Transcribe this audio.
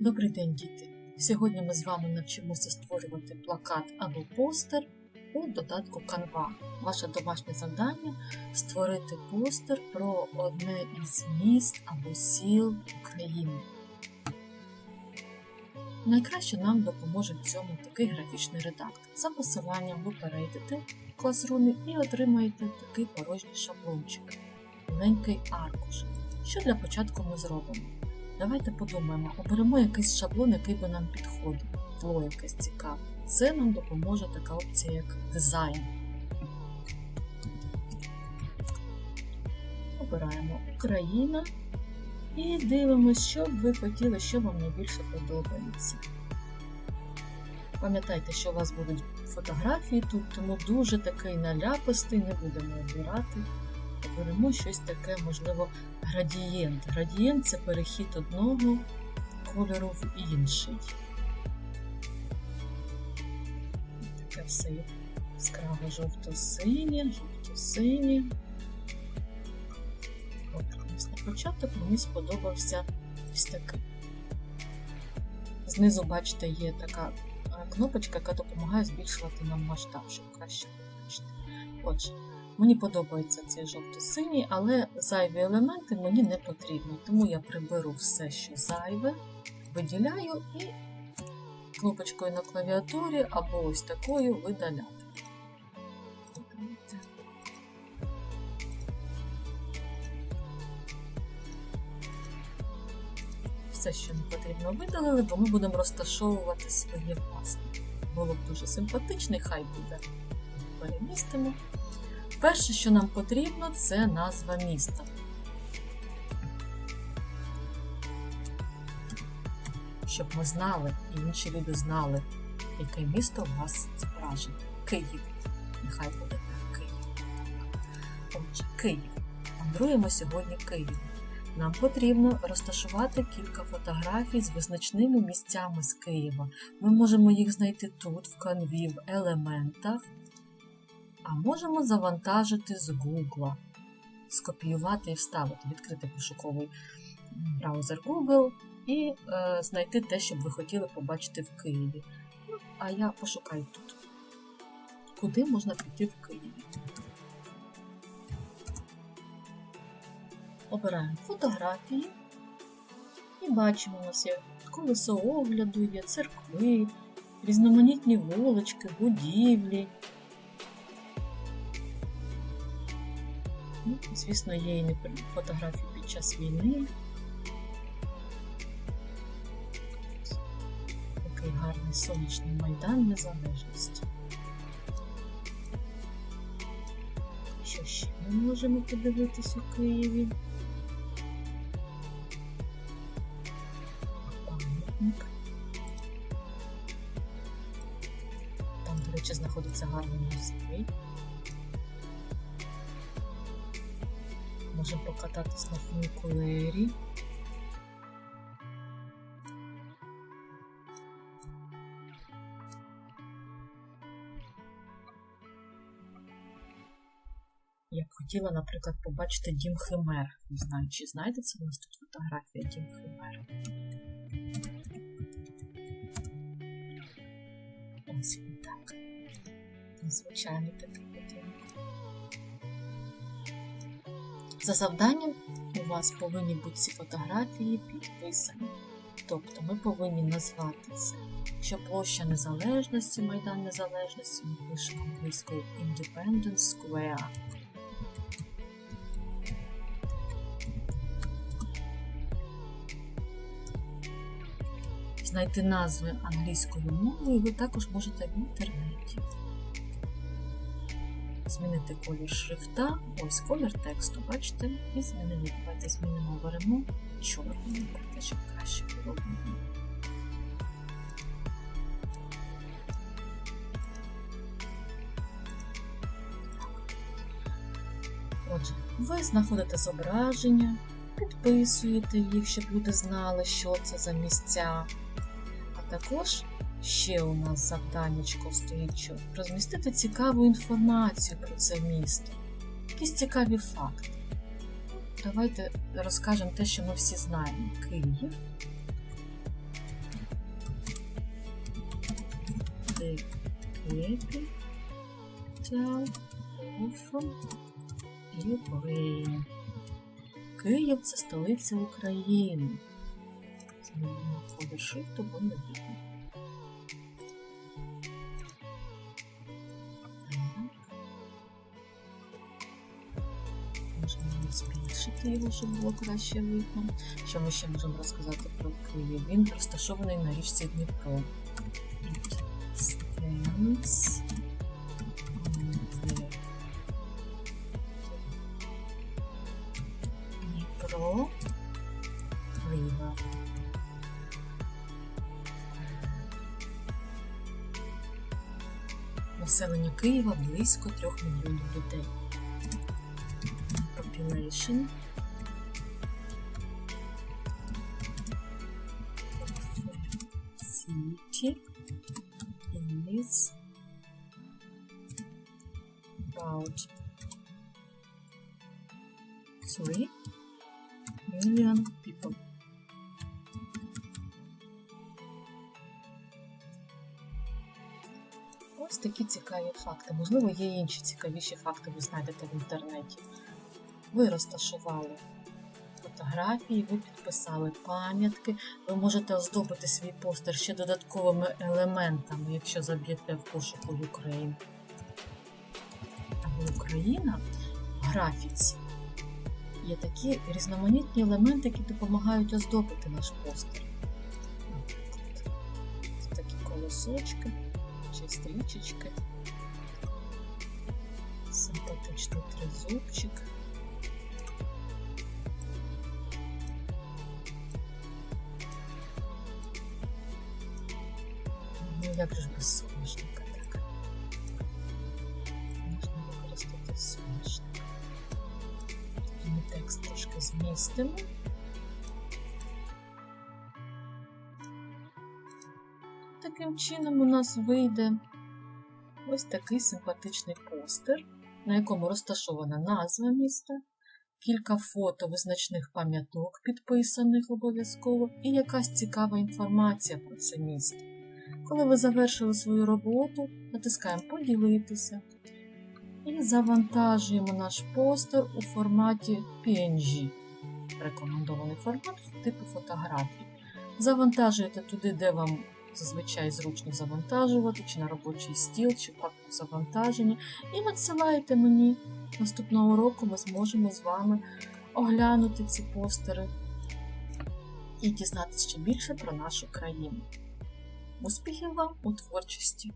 Добрий день, діти! Сьогодні ми з вами навчимося створювати плакат або постер у додатку Canva. Ваше домашнє завдання створити постер про одне із міст або сіл України. Найкраще нам допоможе в цьому такий графічний редактор. За посиланням ви перейдете в класрумі і отримаєте такий порожній шаблончик, маленький аркуш. Що для початку ми зробимо? Давайте подумаємо, оберемо якийсь шаблон, який би нам підходив, тло якесь цікаве. Це нам допоможе така опція, як дизайн. Обираємо Україна і дивимося, що б ви хотіли, що вам найбільше подобається. Пам'ятайте, що у вас будуть фотографії тут, тому дуже такий наляпистий, не будемо обирати. Оберемо щось таке, можливо, градієнт. Градієнт це перехід одного кольору в інший. Таке все яскраво жовто-синє, жовто-синє. На початок мені сподобався ось такий. Знизу, бачите, є така е, кнопочка, яка допомагає збільшувати нам масштаб, щоб краще побачити. Отже, Мені подобається цей жовто-синій, але зайві елементи мені не потрібні, тому я приберу все, що зайве, виділяю і кнопочкою на клавіатурі або ось такою видаляти. Все, що не потрібно, видалили, бо ми будемо розташовувати своє власне. Було б дуже симпатично, і хай буде. Перемістимо. Перше, що нам потрібно, це назва міста. Щоб ми знали і інші люди знали, яке місто у вас зображене. Київ. Нехай буде Київ. Отже, Київ. Мандруємо сьогодні Києвом. Нам потрібно розташувати кілька фотографій з визначними місцями з Києва. Ми можемо їх знайти тут, в канві, в елементах а можемо завантажити з Google, скопіювати і вставити, відкрити пошуковий браузер Google і е, знайти те, що б ви хотіли побачити в Києві. Ну, а я пошукаю тут. Куди можна піти в Києві? Обираємо фотографії і бачимо ось є колесо огляду, є церкви, різноманітні вулички, будівлі. Ну, Звісно, є і фотографії під час війни. Такий гарний сонячний майдан незалежності. Що ще ми можемо подивитись у Києві? Пам'ятник. Там, до речі, знаходиться гарний музей. Можемо покататись на фунікулері. Я хотіла, наприклад, побачити дім Химер. Не знаю, чи знайдеться у нас тут фотографія Дім Химер. Ось він так. Незвичайний такий За завданням у вас повинні бути ці фотографії підписані. Тобто ми повинні назвати це. Якщо площа незалежності, Майдан Незалежності, ми пишемо англійською Independence Square. Знайти назви англійською мовою ви також можете в інтернеті змінити колір шрифта, ось колір тексту, бачите, і змінили. Давайте змінимо, беремо чорний, щоб краще було. Отже, ви знаходите зображення, підписуєте їх, щоб люди знали, що це за місця. А також Ще у нас завданечко стоїть, щоб розмістити цікаву інформацію про це місто, якісь цікаві факти. Давайте розкажемо те, що ми всі знаємо. Київ. Декети та Уфа і Україна. Київ це столиця України. Це не буде не видно. Можемо збільшити його, щоб було краще видно. Що ми ще можемо розказати про Київ? Він розташований на річці Дніпро. The Дніпро River. Населення Києва близько 3 мільйонів людей. Population city is about 3 million people. Ось такі цікаві факти. Можливо, є інші цікавіші факти, ви знайдете в інтернеті. Ви розташували фотографії, ви підписали пам'ятки. Ви можете оздобити свій постер ще додатковими елементами, якщо заб'єте в пошуку Україн. Або Україна в графіці. Є такі різноманітні елементи, які допомагають оздобити наш постер. Наприклад, такі колосочки чи стрічечки, симпатичний тризубчик. Як же ж без соняшника так? Можна використати соняшник. Ми текст трошки змістимо. Таким чином у нас вийде ось такий симпатичний постер, на якому розташована назва міста, кілька фото визначних пам'яток, підписаних обов'язково, і якась цікава інформація про це місто. Коли ви завершили свою роботу, натискаємо Поділитися і завантажуємо наш постер у форматі PNG. Рекомендований формат типу фотографій. Завантажуєте туди, де вам зазвичай зручно завантажувати, чи на робочий стіл, чи папку завантаження, і надсилаєте мені. Наступного року ми зможемо з вами оглянути ці постери і дізнатися ще більше про нашу країну. Успіхів вам у творчості!